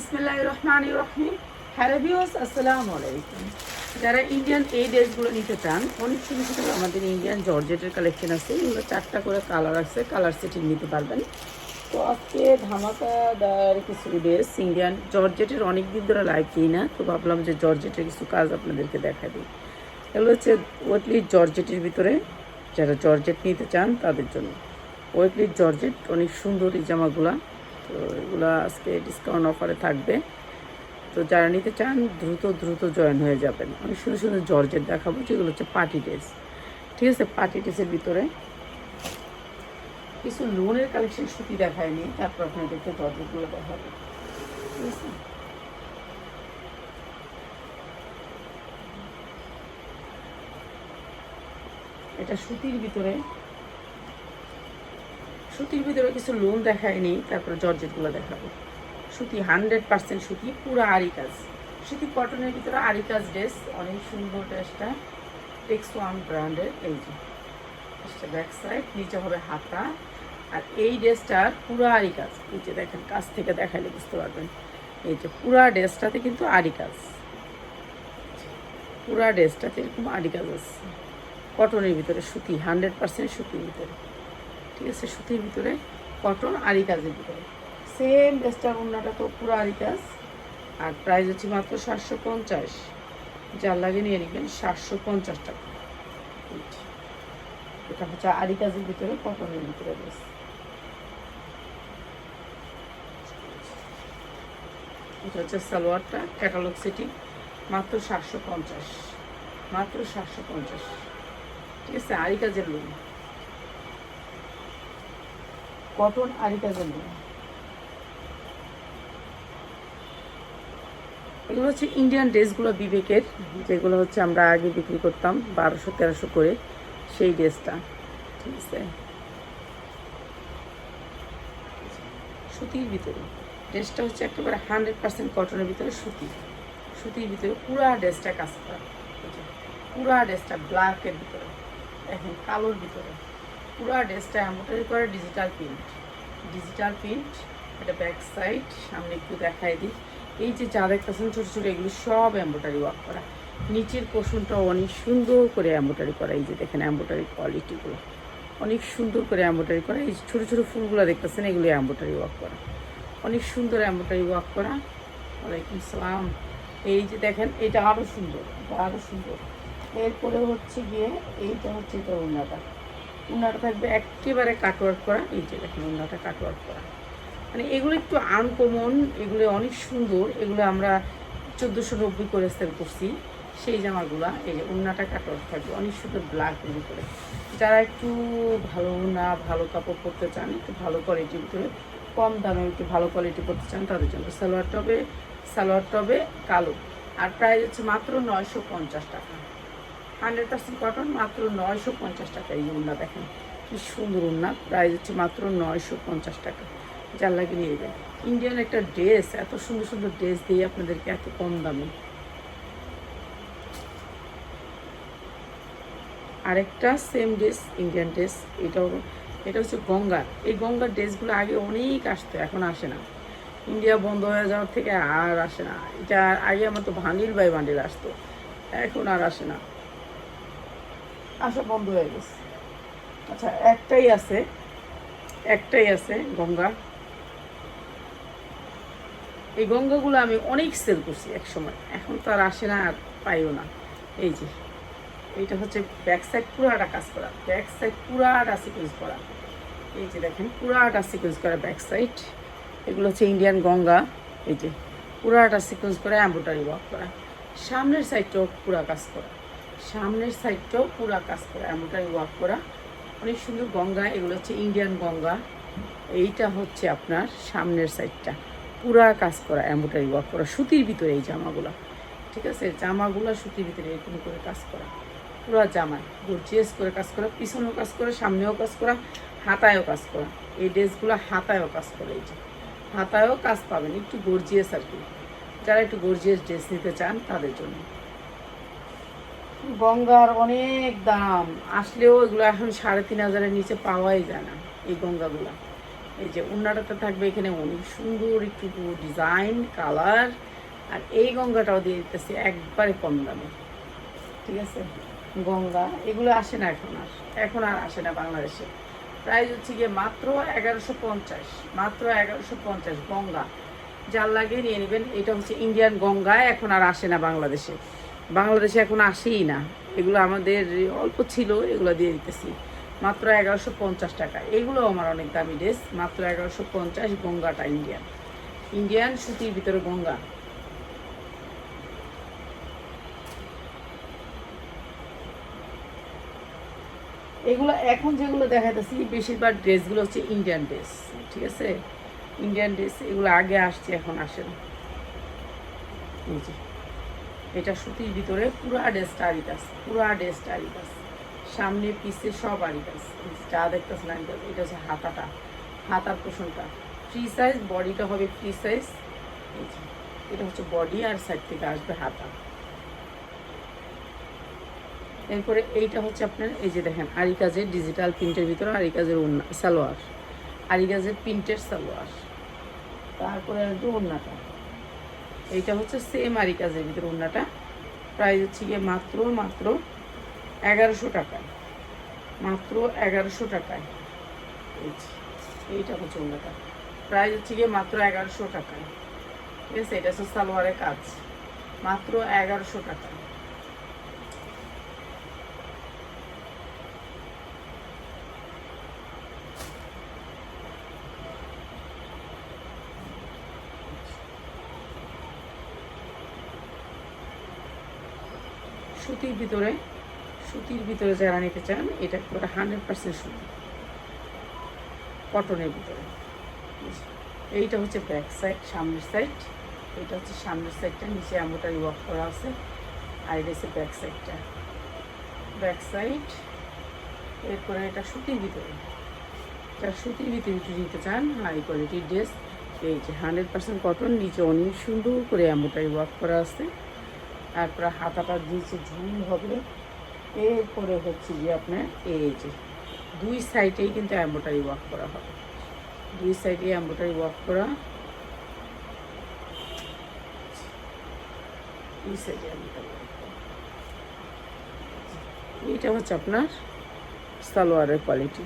ইসমিল্লাহ রহমান রহিম hello views আসসালামু আলাইকুম যারা ইন্ডিয়ান এই ড্রেসগুলো নিতে চান, অনেক সুন্দর সুন্দর আমাদের ইন্ডিয়ান জর্জেটের কালেকশন আছে। এগুলো চারটা করে কালার আছে কালার সেটিং নিতে পারবেন। তো আজকে ধামাকাদার কিছু ড্রেস ইন্ডিয়ান জর্জেটের অনেক দিন ধরে কিই না, তো ভাবলাম যে জর্জেটের কিছু কাজ আপনাদেরকে দেখা দিই। এগুলো হচ্ছে ওয়েটলি জর্জেটের ভিতরে যারা জর্জেট নিতে চান, তাদের জন্য। ওয়েটলি জর্জেট অনেক সুন্দর এই জামাগুলা। তো এগুলো আজকে ডিসকাউন্ট অফারে থাকবে। তো যারা নিতে চান, দ্রুত দ্রুত জয়েন হয়ে যাবেন। অনেক সুন্দর সুন্দর জর্জেট দেখাবো, যেগুলো হচ্ছে পার্টি ড্রেস ঠিক আছে? পার্টি ড্রেসের ভিতরে কিছু লোনের কালেকশন সুতি দেখায়নি, তারপর আপনাদেরকে জর্জেটগুলো দেখাবো। ঠিক আছে? এটা সুতির ভিতরে সুতির ভিতরে কিছু লোন দেখায়নি, তারপরে জর্জেটগুলো দেখাবো। সুতি হান্ড্রেড পার্সেন্ট সুতি, পুরো আরি কাজ। সুতি কটনের ভিতরে আরি কাজ ড্রেস অনেক সুন্দর ড্রেসটা টেক্স ওয়ান ব্র্যান্ডের এই যে। ব্যাক সাইড নিচে হবে হাতা। আর এই ড্রেসটার পুরো আরি কাজ। যে দেখেন, কাছ থেকে দেখালে বুঝতে পারবেন। এই যে পুরা ড্রেসটাতে কিন্তু আরি কাজ। পুরা ড্রেসটাতে এরকম আরি কাজ আছে। কটনের ভিতরে সুতি, হান্ড্রেড পার্সেন্ট সুতির ভিতরে। ঠিক আছে, সুতির ভিতরে কটন আরি কাজের ভিতরে। সেম ড্রেসটার অন্যটা তো পুরো আরি কাজ। আর প্রাইস হচ্ছে মাত্র সাতশো পঞ্চাশ। যার লাগে নিয়ে নেবেন সাতশো পঞ্চাশ টাকা। এটা হচ্ছে আরি কাজের ভিতরে কটনের ভিতরে ড্রেস এটা হচ্ছে সালোয়ারটা ক্যাটালগ সিটি মাত্র সাতশো পঞ্চাশ। মাত্র সাতশো পঞ্চাশ। ঠিক আছে, আরি কাজের লোন কটন আরি কাজের লোন এগুলো হচ্ছে ইন্ডিয়ান ড্রেসগুলো বিবেকের, যেগুলো হচ্ছে আমরা আগে বিক্রি করতাম, বারোশো, তেরোশো করে সেই ড্রেসটা। ঠিক আছে। সুতির ভিতরে। ড্রেসটা হচ্ছে একেবারে হান্ড্রেড পার্সেন্ট কটনের ভিতরে সুতি। সুতির ভিতরে পুরা ড্রেসটা কাজ করা। পুরা ড্রেসটা ব্ল্যাকের ভিতরে। এখন কালোর ভিতরে। পুরা ড্রেসটা এমব্রয়ডারি করা ডিজিটাল প্রিন্ট ডিজিটাল প্রিন্ট এটা ব্যাক সাইড সামনে একটু দেখাই দিই। এই যে যা দেখতেছেন ছোটো ছোটো, এগুলো সব এমব্রয়ডারি ওয়ার্ক করা। নিচের পোষণটাও অনেক সুন্দর করে এমব্রয়ডারি করা। এই যে দেখেন এমব্রয়ডারি কোয়ালিটিগুলো অনেক সুন্দর করে এমব্রয়ডারি করা। এই যে ছোটো ছোটো ফুলগুলো দেখতেছেন, এগুলো এমব্রয়ডারি ওয়ার্ক করা। অনেক সুন্দর এমব্রয়ডারি ওয়ার্ক করা। ওয়ালাইকুম সালাম। এই যে দেখেন, এটা আরও সুন্দর, এটা আরও সুন্দর। এরপরে হচ্ছে গিয়ে এইটা হচ্ছে উন্নাটা উন্নাটা থাকবে একেবারে কাটওয়ার্ক করা, এই যে দেখেন উন্নাটা কাটওয়ার্ক করা। মানে এগুলো একটু আনকমন এগুলো অনেক সুন্দর, এগুলো আমরা চোদ্দোশো নব্বই করে সেল করছি। সেই জামাগুলা, এই যে উন্নাটা কাটওয়ার্ক থাকবে, অনেক সুন্দর ব্ল্যাক এর করে। যারা একটু ভালো না ভালো কাপড় পরতে চান, একটু ভালো কোয়ালিটির ভিতরে, কম দামে একটু ভালো কোয়ালিটি পরতে চান, তাদের জন্য সালোয়ার টবে সালোয়ার টবে কালো। আর প্রাইস হচ্ছে মাত্র নয়শো পঞ্চাশ টাকা। হান্ড্রেড পার্সেন্ট কটন মাত্র নয়শো পঞ্চাশ টাকা এই উন্না দেখেন। কি সুন্দর উন্না, প্রাইস হচ্ছে মাত্র নয়শো পঞ্চাশ টাকা। যার লাগে নিয়ে নেবেন। ইন্ডিয়ান একটা ড্রেস এত সুন্দর সুন্দর ড্রেস দিয়ে আপনাদেরকে এত কম দামে। আরেকটা সেম ড্রেস ইন্ডিয়ান ড্রেস এটাও, এটা হচ্ছে গঙ্গার এই গঙ্গার ড্রেসগুলো আগে অনেক আসতো, এখন আসে না। ইন্ডিয়া বন্ধ হয়ে যাওয়ার থেকে আর আসে না। এটা আগে আমার তো ভান্ডিল বাই বান্ডিল আসতো, এখন আর আসে না। আসা বন্ধ হয়ে গেছে। আচ্ছা একটাই আছে। একটাই আছে গঙ্গা। এই গঙ্গাগুলো আমি অনেক সেল করছি এক সময় এখন তো আর আসে না, আর পাইও না। এই যে, এইটা হচ্ছে ব্যাক সাইড পুরাটা কাজ করা। ব্যাক সাইড পুরাটা সিকুয়েন্স করা। এই যে দেখেন, পুরাটা সিকুয়েন্স করা ব্যাক সাইড এগুলো হচ্ছে ইন্ডিয়ান গঙ্গা। এই যে, পুরাটা সিকুয়েন্স করা এম্ব্রয়ডারি ওয়ার্ক করা। সামনের সাইডটাও পুরা কাজ করা। সামনের সাইডটাও পুরা কাজ করা এম্ব্রয়ডারি ওয়াক করা। অনেক সুন্দর গঙ্গা, এগুলো হচ্ছে ইন্ডিয়ান গঙ্গা। এইটা হচ্ছে আপনার সামনের সাইডটা। পুরা কাজ করা এম্ব্রয়ডারি ওয়াক করা। সুতির ভিতরে এই জামাগুলো, ঠিক আছে? জামাগুলো সুতির ভিতরে এরকম করে কাজ করা। পুরা জামায় গর্জিয়াস করে কাজ করা। পিছনেও কাজ করা, সামনেও কাজ করা, হাতায়ও কাজ করা। এই ড্রেসগুলো হাতায়ও কাজ করে এই যে। হাতায়ও কাজ পাবেন, একটু গর্জিয়াস আর কি। যারা একটু গর্জিয়াস ড্রেস নিতে চান, তাদের জন্য। গঙ্গার অনেক দাম। আসলেও এগুলো এখন সাড়ে তিন হাজারের নিচে পাওয়াই যায় না, এই গঙ্গাগুলো। এই যে উন্নাটাতে থাকবে এখানে অনেক সুন্দর একটু ডিজাইন কালার আর এই গঙ্গাটাও দিয়ে দিতেছি একবারে কম দামে। ঠিক আছে? গঙ্গা, এগুলো আসে না এখন আর এখন আর আসে না বাংলাদেশে। প্রাইস হচ্ছে গিয়ে মাত্র এগারোশো পঞ্চাশ, মাত্র এগারোশো পঞ্চাশ গঙ্গা। যার লাগে নিয়ে নেবেন, এটা হচ্ছে ইন্ডিয়ান গঙ্গা, এখন আর আসে না বাংলাদেশে। বাংলাদেশে এখন আসেই না। এগুলো আমাদের অল্প ছিল, এগুলো দিয়ে দিতেছি। মাত্র এগারোশো পঞ্চাশ টাকা। এগুলো আমার অনেক দামি ড্রেস। মাত্র এগারোশো পঞ্চাশ গঙ্গাটা ইন্ডিয়ান ইন্ডিয়ান সুতির ভিতরে গঙ্গা। এগুলো এখন যেগুলো দেখাতেছি বেশিরভাগ ড্রেসগুলো হচ্ছে ইন্ডিয়ান ড্রেস, ঠিক আছে? ইন্ডিয়ান ড্রেস, এগুলো আগে আসছে, এখন আসে না। এটা সুতির ভিতরে পুরা ড্রেসটা আরিকাস পুরা ড্রেসটা আরিকাস সামনে, পিছে সব আরিকাস যে দেখতেছেন আরিকাস এটা হচ্ছে হাতাটা, হাতার পোষণটা। ফ্রি সাইজ বডিটা হবে ফ্রি সাইজ এটা হচ্ছে বডি আর সাইড থেকে আসবে হাতা। এরপরে এইটা হচ্ছে আপনার, এই যে দেখেন, আরিকাজের ডিজিটাল প্রিন্টের ভিতরে আরিকাজের ওড়না, সালোয়ার। আরিকাজের প্রিন্টের সালোয়ার। তারপরে আসবে ওড়নাটা। এইটা হচ্ছে সেম আরি কাজের ভিতরে ওড়নাটা। প্রাইস হচ্ছে গিয়ে মাত্র মাত্র এগারোশো টাকায়। মাত্র এগারোশো টাকায়। এইটা হচ্ছে ওড়নাটা। প্রাইস হচ্ছে গিয়ে মাত্র এগারোশো টাকায়। ঠিক আছে, এটা হচ্ছে সালোয়ারের কাজ। মাত্র এগারোশো টাকায়। সুতির ভিতরে সুতির ভিতরে যারা নিতে চান, এটা পুরো হান্ড্রেড পার্সেন্ট সুতি। কটনের ভিতরে। এইটা হচ্ছে ব্যাক সাইড সামনের সাইড এটা হচ্ছে সামনের সাইডটা নিচে এমনটাই ওয়ার্ক করা আছে। আর এটা হচ্ছে ব্যাক সাইডটা ব্যাক সাইড এরপরে এটা সুতির ভিতরে। এটা সুতির ভিতরে যদি নিতে চান হাই কোয়ালিটির ড্রেস এই যে হান্ড্রেড পার্সেন্ট কটন নিচে অনেক সুন্দর করে এমনটাই ওয়ার্ক করা আছে। তারপরে হাতাটা দিয়েছে ঝুল হবে। এরপরে হচ্ছে যে আপনার এই যে, দুই সাইডেই কিন্তু অ্যাম্বোটারি ওয়াক করা হবে। দুই সাইডে অ্যাম্বোটারি ওয়াক করা। দুই সাইডে অ্যাম্বোটারি এইটা হচ্ছে আপনার সালোয়ারের কোয়ালিটি।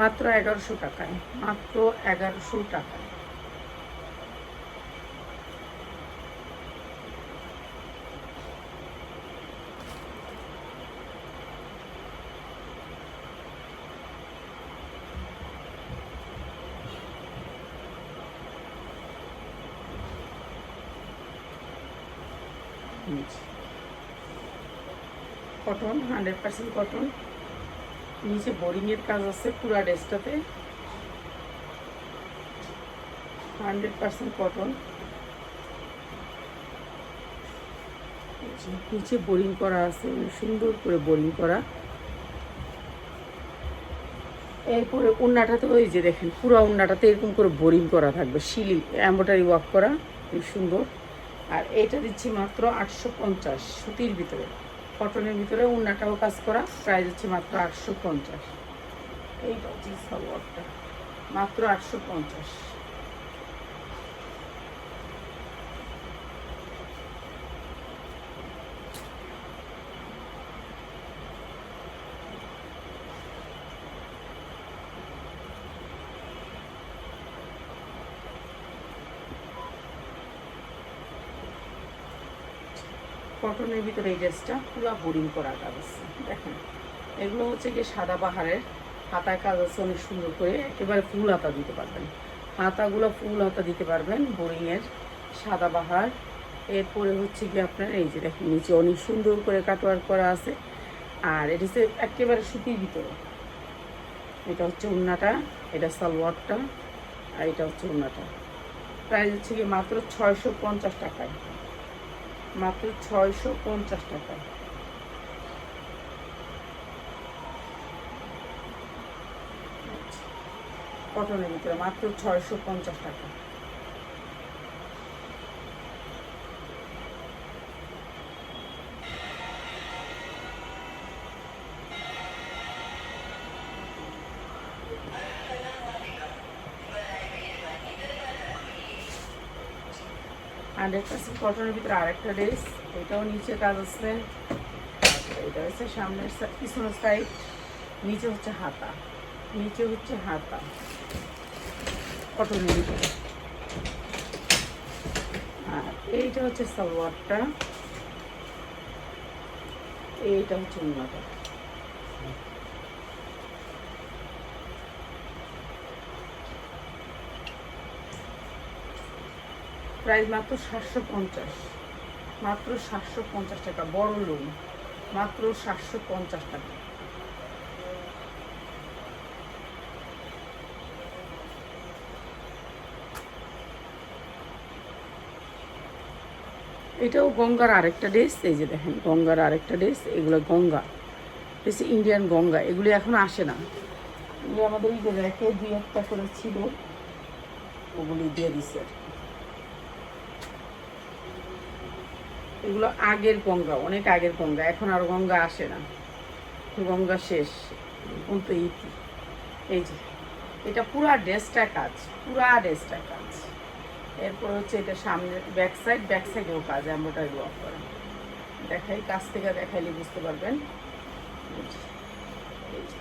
মাত্র এগারোশো টাকায়, মাত্র এগারোশো টাকায়। Cotton hundred percent cotton. নিচে বোরিংয়ের কাজ আছে পুরা ড্রেসটাতে। Hundred percent cotton. নিচে বোরিং করা আছে, সুন্দর করে বোরিং করা। এরপরে উন্নাটাতে ওই যে দেখেন, পুরো উন্নাটাতে এরকম করে বোরিং করা থাকবে, শিলি এম্ব্রয়ডারি ওয়ার্ক করা সুন্দর। আর এটা দিচ্ছি মাত্র আটশো পঞ্চাশ সুতির ভিতরে। কটনের ভিতরে উন্নাটাও কাজ করা, প্রাইস হচ্ছে মাত্র আটশো পঞ্চাশ। এইটা হচ্ছে সালোয়ারটা। মাত্র আটশো পঞ্চাশ। কটনের ভিতরে এই ড্রেসটা পুরো বোরিং করা কাজ আছে দেখেন, এগুলো হচ্ছে কি সাদা পাহাড়ের হাতায় কাজ আছে, অনেক সুন্দর করে একেবারে ফুল হাতা দিতে পারবেন। হাতাগুলো ফুল হাতা দিতে পারবেন বোরিংয়ের সাদা বাহার এরপরে হচ্ছে কি আপনার এই যে দেখেন, নিচে অনেক সুন্দর করে কাটওয়ার করা আছে। আর এটা হচ্ছে একেবারে সুতির ভিতরে। এটা হচ্ছে উন্নাটা এটা সালোয়ারটা, আর এটা হচ্ছে উন্নাটা প্রাইস হচ্ছে কি মাত্র ছয়শো পঞ্চাশ টাকায়। মাত্র ছয়শো পঞ্চাশ টাকা। কটনের ভিতরে মাত্র ছয়শো পঞ্চাশ টাকা। হান্ড্রেড পার্সেন্ট কটনের ভিতরে আরেকটা ড্রেস এটাও নিচে কাজ আছে। এটা হচ্ছে সামনের পিছনের সাইড নিচে হচ্ছে হাতা। নিচে হচ্ছে হাতা। কটনের ভিতরে। আর এইটা হচ্ছে সালোয়ারটা। এইটা হচ্ছে উন্নটা প্রাইস মাত্র সাতশো পঞ্চাশ। মাত্র সাতশো পঞ্চাশ টাকা, বড় লোন মাত্র সাতশো পঞ্চাশ টাকা। এটাও গঙ্গার আরেকটা ড্রেস এই যে দেখেন, গঙ্গার আরেকটা ড্রেস এগুলো গঙ্গা। বেশি ইন্ডিয়ান গঙ্গা, এগুলি এখন আসে না। আমাদের এই যে দুই একটা করে ছিল, ওগুলি দিয়ে দিচ্ছে আর এগুলো আগের গঙ্গা, অনেক আগের গঙ্গা, এখন আর গঙ্গা আসে না। গঙ্গা শেষ, এখন তো ইতি। এই যে, এটা পুরা ড্রেসটা কাজ, পুরা ড্রেসটা কাজ। এরপর হচ্ছে এটা সামনে ব্যাক সাইড ব্যাক সাইডেও কাজ এম্ব্রয়ডারি ওয়ার্ক করা। দেখাই, কাছ থেকে দেখাইলে বুঝতে পারবেন।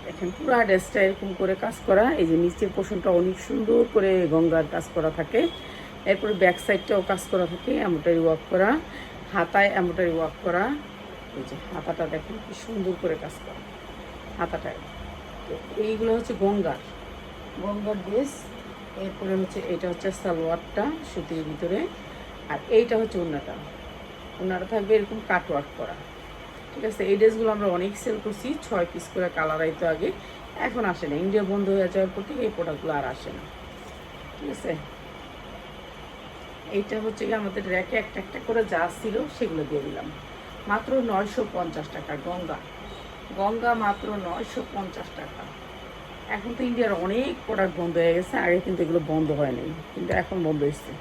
দেখেন, পুরা ড্রেসটা এরকম করে কাজ করা। এই যে, নিচের পোষণটা অনেক সুন্দর করে গঙ্গার কাজ করা থাকে। এরপরে ব্যাক সাইডটাও কাজ করা থাকে এম্ব্রয়ডারি ওয়ার্ক করা। হাতায় এম্ব্রয়ডারি ওয়ার্ক করা, এই যে হাতাটা দেখেন কি সুন্দর করে কাজ করা, হাতাটায়। তো এইগুলো হচ্ছে গঙ্গার গঙ্গার ড্রেস, এরপরে হচ্ছে এটা হচ্ছে সালোয়ারটা সুতির ভিতরে, আর এইটা হচ্ছে ওনাটা। ওনাটা থাকবে এরকম কাটওয়ার্ক করা। ঠিক আছে, এই ড্রেসগুলো আমরা অনেক সেল করছি, ছয় পিস করে কালার আইতো আগে, এখন আসে না। ইন্ডিয়া বন্ধ হয়ে যাওয়ার পর থেকে এই প্রোডাক্টগুলো আর আসে না। ঠিক আছে? এইটা হচ্ছে কি আমাদের র্যাকে একটা একটা করে যা ছিল সেগুলো দিয়ে দিলাম। মাত্র নয়শো পঞ্চাশ টাকা গঙ্গা। গঙ্গা মাত্র নয়শো পঞ্চাশ টাকা। এখন তো ইন্ডিয়ার অনেক প্রোডাক্ট বন্ধ হয়ে গেছে, আগে কিন্তু এগুলো বন্ধ হয়নি, কিন্তু এখন বন্ধ হয়েছে।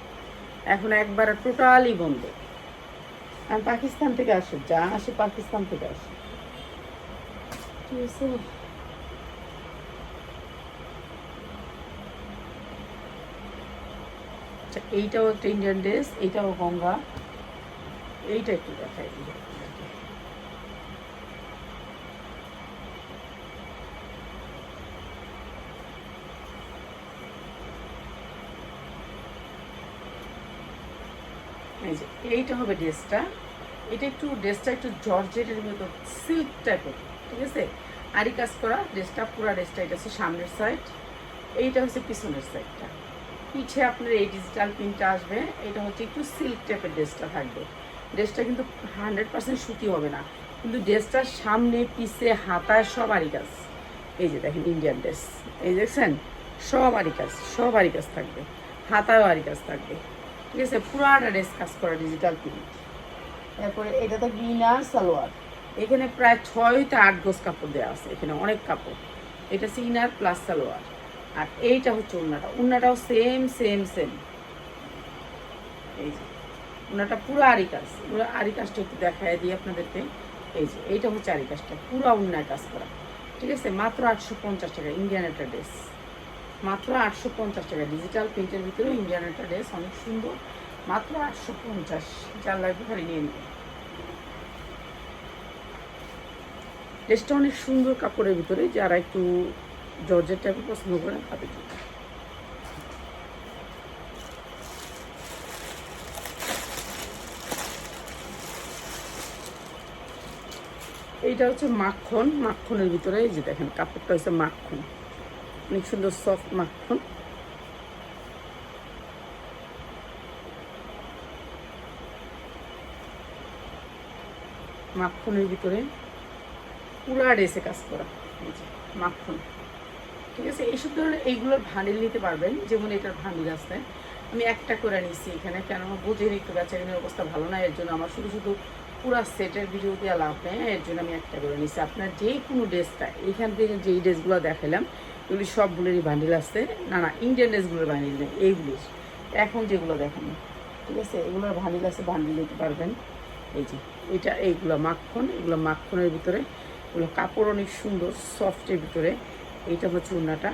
এখন একবারে টোটালি বন্ধ। আর পাকিস্তান থেকে আসে যা আসে পাকিস্তান থেকে আসে ঠিক আছে আচ্ছা এইটাও একটা ইন্ডিয়ান ড্রেস এইটাও গঙ্গা। এইটা একটু দেখাই এইটা হবে ড্রেসটা এটা একটু ড্রেসটা একটু জর্জেটের মতো সিল্ক টাইপের ঠিক আছে? আরি কাজ করা ড্রেসটা পুরো ড্রেসটা এটা হচ্ছে সামনের সাইড এইটা হচ্ছে পিছনের সাইডটা পিছে আপনার এই ডিজিটাল প্রিন্টটা আসবে, এটা হচ্ছে একটু সিল্ক টাইপের ড্রেসটা থাকবে। ড্রেসটা কিন্তু হান্ড্রেড পার্সেন্ট সুতি হবে না, কিন্তু ড্রেসটার সামনে পিছে হাতায় সব আরি কাজ এই যে দেখেন ইন্ডিয়ান ড্রেস এই দেখছেন? সব আরি কাজ সব আরি কাজ থাকবে, হাতায়ও আরি কাজ থাকবে। ঠিক আছে? পুরাটা ড্রেস কাজ করা ডিজিটাল প্রিন্ট তারপরে এটা তো ইনার সালোয়ার। এখানে প্রায় ছয় ছয়টা আট গোজ কাপড় দেওয়া আছে, এখানে অনেক কাপড়। এটা ইনার প্লাস সালোয়ার। আর এইটা হচ্ছে উন্নাটা। উন্নাটাও সেম সেম সেম এই যে, উন্নাটা পুরো আরি কাজ পুরো আরি কাজটা একটু দেখায় দিই আপনাদেরকে। এই যে, এইটা হচ্ছে আরি কাজটা পুরো উন্নায় কাজ করা। ঠিক আছে? মাত্র আটশো পঞ্চাশ টাকা ইন্ডিয়ান একটা ড্রেস মাত্র আটশো পঞ্চাশ টাকা। ডিজিটাল প্রিন্টের ভিতরেও ইন্ডিয়ান একটা ড্রেস অনেক সুন্দর। মাত্র আটশো পঞ্চাশ। যার লাগবে খালি নিয়ে নেবে। ড্রেসটা অনেক সুন্দর কাপড়ের ভিতরে। যারা একটু জর্জের টাইপের পছন্দ করেন জন্য এইটা হচ্ছে মাখন, মাখনের ভিতরে এই যে দেখেন, কাপড়টা হচ্ছে মাখন। অনেক সুন্দর সফট মাখন। মাখনের ভিতরে পুরা ড্রেসে কাজ করা মাখন। ঠিক আছে? এইসব ধরনের এইগুলোর ভান্ডিল নিতে পারবেন, যেমন এটার ভান্ডিল আছে। আমি একটা করে নিচ্ছি এখানে, কেন বুঝেন একটু বেচাকেনের অবস্থা ভালো না, এর জন্য আমার শুধু শুধু পুরা সেটের ভিডিও দিয়ে লাভ নেই এর জন্য আমি একটা করে নিচ্ছি আপনার যে কোনো ড্রেসটা, এখান থেকে যেই ড্রেসগুলো দেখালাম এগুলি সবগুলোরই বান্ডিল আছে। না না ইন্ডিয়ান ড্রেসগুলোর বান্ডিল নেই, এইগুলির। এখন যেগুলো দেখানো ঠিক আছে? এগুলোর ভান্ডিল আছে ভান্ডিল নিতে পারবেন। এই যে, এটা, এইগুলো মাখন, এগুলো মাখনের ভিতরে, এগুলো কাপড় অনেক সুন্দর সফটের ভিতরে। এইটা হচ্ছে উন্নাটা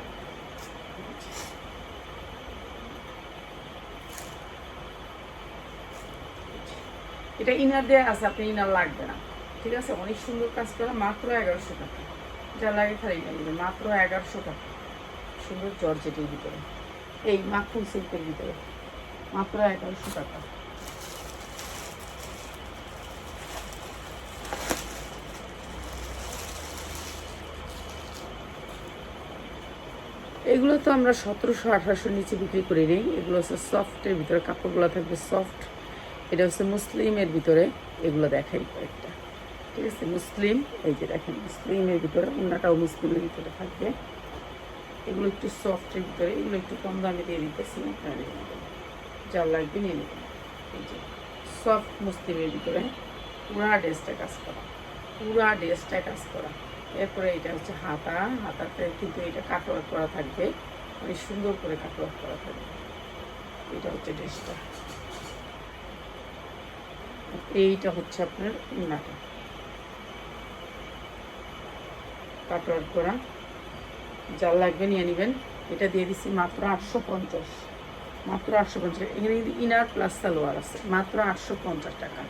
এটা ইনার দেওয়া আছে, আপনি ইনার লাগবে না। ঠিক আছে? অনেক সুন্দর কাজ করা, মাত্র এগারোশো টাকা। যা লাগে খালি নেবেন মাত্র এগারোশো টাকা। সুন্দর জর্জেটের ভিতরে। এই মাখন সিল্কের ভিতরে। মাত্র এগারোশো টাকা। এগুলো তো আমরা সতেরোশো আঠারোশোর নিচে বিক্রি করি নিই। এগুলো হচ্ছে সফটের ভিতরে, কাপড়গুলো থাকবে সফট এটা হচ্ছে মুসলিমের ভিতরে, এগুলো দেখাই কয়েকটা। ঠিক আছে, মুসলিম, এই যে দেখেন, মুসলিমের ভিতরে, অন্যটাও মুসলিমের ভিতরে থাকবে। এগুলো একটু সফটের ভিতরে, এগুলো একটু কম দামে দিয়ে দিতেছি যা লাগবে নিয়ে নেবেন। এই যে সফট মুসলিমের ভিতরে, পুরা ড্রেসটা কাজ করা, পুরা ড্রেসটা কাজ করা। এরপরে এটা হচ্ছে হাতা। হাতাতে কিন্তু এটা কাটওয়ার্ক করা থাকবে। অনেক সুন্দর করে কাটওয়ার্ক করা থাকবে। এটা হচ্ছে ড্রেসটা। এইটা হচ্ছে আপনার উন্নাটা কাটওয়ার্ক করা। যার লাগবে নিয়ে নেবেন। এটা দিয়ে দিচ্ছি মাত্র আটশো পঞ্চাশ। মাত্র আটশো পঞ্চাশ। এখানে কিন্তু ইনার প্লাস সালোয়ার আছে। মাত্র আটশো পঞ্চাশ টাকা।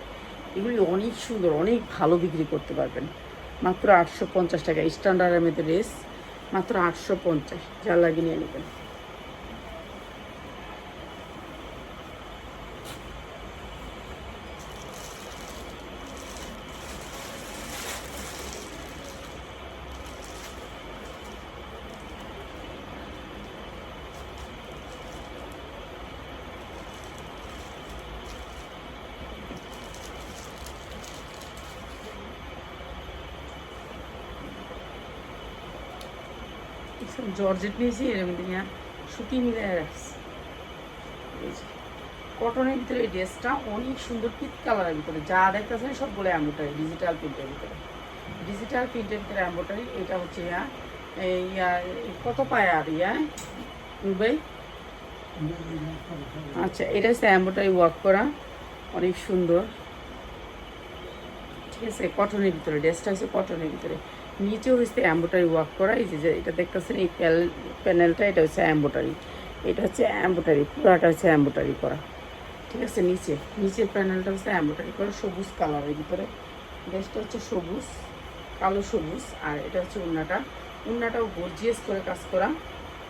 এগুলি অনেক সুন্দর, অনেক ভালো বিক্রি করতে পারবেন। মাত্র আটশো পঞ্চাশ টাকা। স্ট্যান্ডার্ডের মধ্যে রেস মাত্র আটশো পঞ্চাশ। যা লাগিয়ে নিয়ে নেবেন। জর্জেট নিয়েছি এর মধ্যে সুতি মিলে রাখছি। কটনের ভিতরে এই ড্রেসটা অনেক সুন্দর পিত কালারের ভিতরে যা দেখতেছেন সবগুলো অ্যাম্বোটারি ডিজিটাল প্রিন্টের ভিতরে। ডিজিটাল প্রিন্টের ভিতরে অ্যাম্বোটারি এটা হচ্ছে ইয়া ইয়া কত পায় আর ইয়া রুবাই আচ্ছা এটা হচ্ছে অ্যাম্বোটারি ওয়ার্ক করা অনেক সুন্দর। ঠিক আছে কটনের ভিতরে ড্রেসটা হচ্ছে কটনের ভিতরে। নিচে হচ্ছে অ্যাম্বোটারি ওয়ার্ক করা, এই যে এটা দেখতেছেন এই প্যানেলটা, এটা হচ্ছে অ্যাম্বোটারি এটা হচ্ছে অ্যাম্বোটারি পুরাটা হচ্ছে অ্যাম্বোটারি করা। ঠিক আছে, নিচে নিচের প্যানেলটা হচ্ছে অ্যাম্বোটারি করা, সবুজ কালারের ভিতরে। ড্রেসটা হচ্ছে সবুজ, কালো সবুজ, আর এটা হচ্ছে উন্নাটা। উন্নাটাও গর্জিয়াস করে কাজ করা।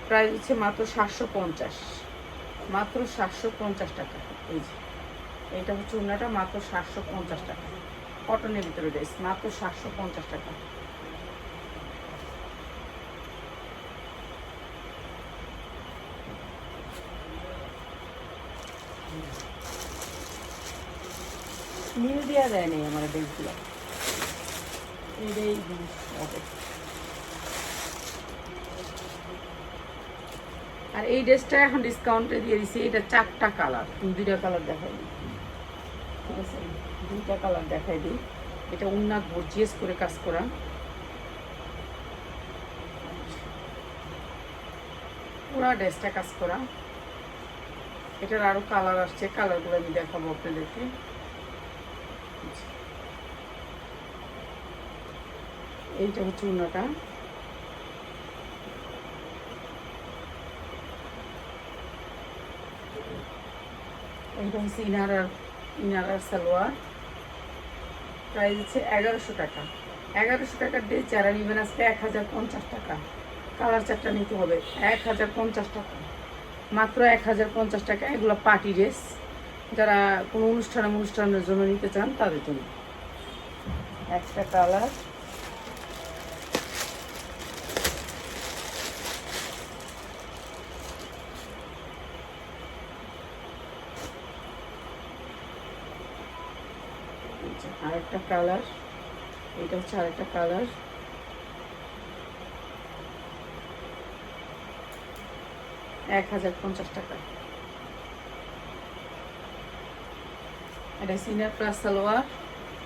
প্রাইস হচ্ছে মাত্র সাতশো পঞ্চাশ। মাত্র সাতশো পঞ্চাশ টাকা, এই যে। এটা হচ্ছে উন্নাটা, মাত্র সাতশো পঞ্চাশ টাকা। কটনের ভিতরে ড্রেস মাত্র সাতশো পঞ্চাশ টাকা। নীল দেওয়া যায় নাই আমার ড্রেসগুলো এটাই আর এই ড্রেসটা এখন ডিসকাউন্টে দিয়ে দিছি, এটা চারটা কালার দুইটা কালার দেখাই দিই। ঠিক আছে? দুইটা কালার দেখাই দিই। এটা উন্নাথ গর্জিয়াস করে কাজ করা। পুরা ড্রেসটা কাজ করা। এটার আরও কালার আসছে। কালারগুলো আমি দেখাবো আপনাদেরকে। এইটা হচ্ছে উন্নাটা এইটা হচ্ছে ইনারার ইনারার সালোয়ার। প্রাইস হচ্ছে এগারোশো টাকা। এগারোশো টাকার ড্রেস যারা নেবেন আজকে এক হাজার পঞ্চাশ টাকা। কালার চারটা নিতে হবে। এক হাজার পঞ্চাশ টাকা। মাত্র এক হাজার পঞ্চাশ টাকা এগুলো পার্টি ড্রেস। যারা কোনো অনুষ্ঠানে অনুষ্ঠানের জন্য নিতে চান, তাদের জন্য। একটা কালার আরেকটা কালার এটা হচ্ছে আরেকটা কালার এক হাজার পঞ্চাশ টাকা। এটা সিনিয়র প্লাস সালোয়ার,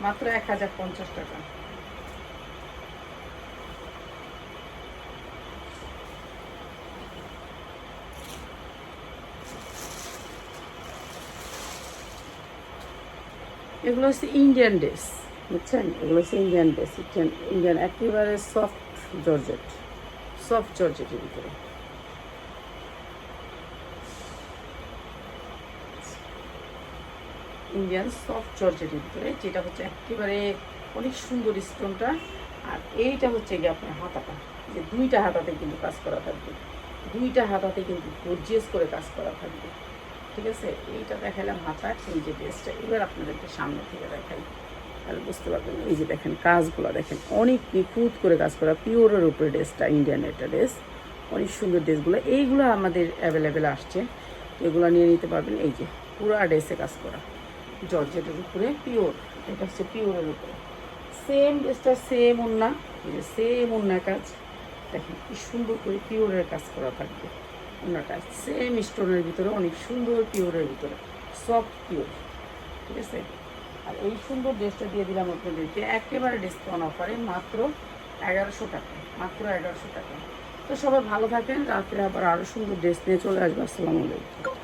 মাত্র এক হাজার পঞ্চাশ টাকা। এগুলো হচ্ছে ইন্ডিয়ান ড্রেস বুঝছেন? এগুলো হচ্ছে ইন্ডিয়ান ড্রেস ইন্ডিয়ান একেবারে সফট জর্জেট সফট জর্জেটের ভিতরে। ইন্ডিয়ান সফট জর্জেটের ভিতরে, যেটা হচ্ছে একেবারে অনেক সুন্দর স্টোনটা আর এইটা হচ্ছে গিয়ে আপনার হাতাটা। যে দুইটা হাতাতে কিন্তু কাজ করা থাকবে। দুইটা হাতাতে কিন্তু গর্জিয়াস করে কাজ করা থাকবে। ঠিক আছে? এইটা দেখালাম হাতা এই যে ড্রেসটা এবার আপনাদেরকে সামনে থেকে দেখাই। তাহলে বুঝতে পারবেন, এই যে দেখেন কাজগুলো দেখেন, অনেক নিখুঁত করে কাজ করা পিওরের উপরে ড্রেসটা ইন্ডিয়ান একটা ড্রেস অনেক সুন্দর ড্রেসগুলো এইগুলো আমাদের অ্যাভেলেবেল আসছে। এগুলো নিয়ে নিতে পারবেন। এই যে পুরো ড্রেসে কাজ করা। জর্জেটের উপরে, পিওর, এটা হচ্ছে পিওরের উপরে। সেম ড্রেসটা সেম ওন্না সেম ওন্না কাজ, দেখেন কি সুন্দর করে পিওরের কাজ করা থাকবে ওন্নাটা সেম স্টোনের ভিতরে, অনেক সুন্দর পিওরের ভিতরে, সফট পিওর, ঠিক আছে? আর এই সুন্দর ড্রেসটা দিয়ে দিলাম আপনাদেরকে, একেবারে ডিসকাউন্ট অফারে, মাত্র এগারোশো টাকা, মাত্র এগারোশো টাকা। তো সবাই ভালো থাকেন রাত্রে আবার আরও সুন্দর ড্রেস নিয়ে চলে আসব, আসসালামু আলাইকুম।